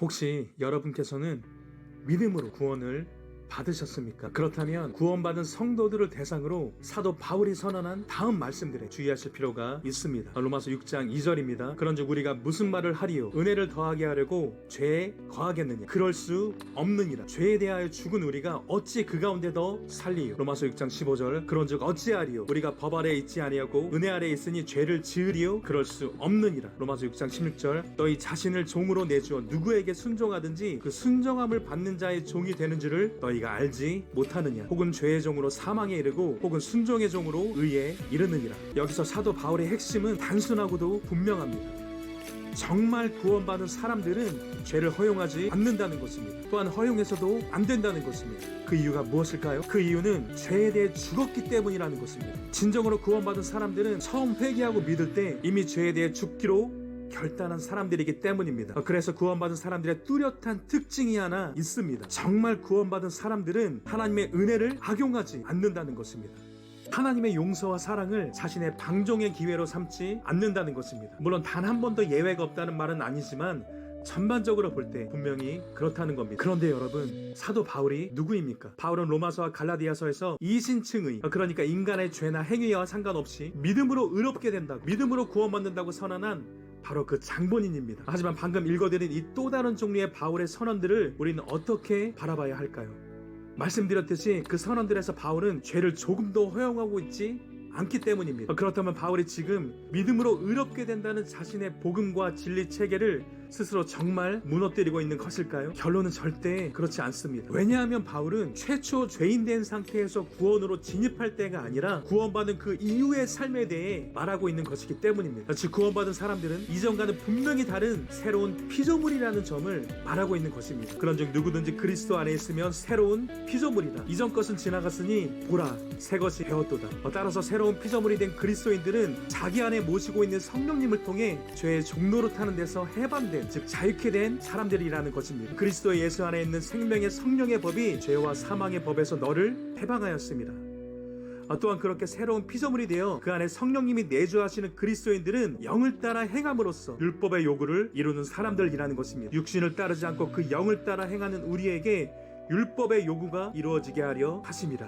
혹시 여러분께서는 믿음으로 구원을 받으셨습니까? 그렇다면 구원받은 성도들을 대상으로 사도 바울이 선언한 다음 말씀들에 주의하실 필요가 있습니다. 로마서 6장 2절입니다. 그런즉 우리가 무슨 말을 하리요? 은혜를 더하게 하려고 죄에 거하겠느냐? 그럴 수 없느니라. 죄에 대하여 죽은 우리가 어찌 그 가운데 더 살리요? 로마서 6장 15절 그런즉 어찌하리요? 우리가 법 아래 있지 아니하고 은혜 아래 있으니 죄를 지으리요? 그럴 수 없느니라. 로마서 6장 16절 너희 자신을 종으로 내주어 누구에게 순종하든지 그 순종함을 받는 자의 종이 되는 줄을 너희 가 알지 못하느냐? 혹은 죄의 종으로 사망에 이르고 혹은 순종의 종으로 의에 이르느니라. 여기서 사도 바울의 핵심은 단순하고도 분명합니다. 정말 구원받은 사람들은 죄를 허용하지 않는다는 것입니다. 또한 허용해서도 안 된다는 것입니다. 그 이유가 무엇일까요? 그 이유는 죄에 대해 죽었기 때문이라는 것입니다. 진정으로 구원받은 사람들은 처음 회개하고 믿을 때 이미 죄에 대해 죽기로 결단한 사람들이기 때문입니다. 어, 그래서 구원받은 사람들의 뚜렷한 특징이 하나 있습니다. 정말 구원받은 사람들은 하나님의 은혜를 악용하지 않는다는 것입니다. 하나님의 용서와 사랑을 자신의 방종의 기회로 삼지 않는다는 것입니다. 물론 단 한 번도 예외가 없다는 말은 아니지만 전반적으로 볼 때 분명히 그렇다는 겁니다. 그런데 여러분, 사도 바울이 누구입니까? 바울은 로마서와 갈라디아서에서 이신층의, 그러니까 인간의 죄나 행위와 상관없이 믿음으로 의롭게 된다고, 믿음으로 구원받는다고 선언한 바로 그 장본인입니다. 하지만 방금 읽어드린 이 또 다른 종류의 바울의 선언들을 우리는 어떻게 바라봐야 할까요? 말씀드렸듯이 그 선언들에서 바울은 죄를 조금도 허용하고 있지 않기 때문입니다. 그렇다면 바울이 지금 믿음으로 의롭게 된다는 자신의 복음과 진리 체계를 스스로 정말 무너뜨리고 있는 것일까요? 결론은 절대 그렇지 않습니다. 왜냐하면 바울은 최초 죄인된 상태에서 구원으로 진입할 때가 아니라 구원받은 그 이후의 삶에 대해 말하고 있는 것이기 때문입니다. 즉 구원받은 사람들은 이전과는 분명히 다른 새로운 피조물이라는 점을 말하고 있는 것입니다. 그런즉 누구든지 그리스도 안에 있으면 새로운 피조물이다. 이전 것은 지나갔으니 보라 새 것이 되었도다. 어, 따라서 새로운 피조물이 된 그리스도인들은 자기 안에 모시고 있는 성령님을 통해 죄의 종로로 타는 데서 해방된 즉 자유케 된 사람들이라는 것입니다. 그리스도 예수 안에 있는 생명의 성령의 법이 죄와 사망의 법에서 너를 해방하였습니다. 아, 또한 그렇게 새로운 피조물이 되어 그 안에 성령님이 내주하시는 그리스도인들은 영을 따라 행함으로써 율법의 요구를 이루는 사람들이라는 것입니다. 육신을 따르지 않고 그 영을 따라 행하는 우리에게 율법의 요구가 이루어지게 하려 하십니다.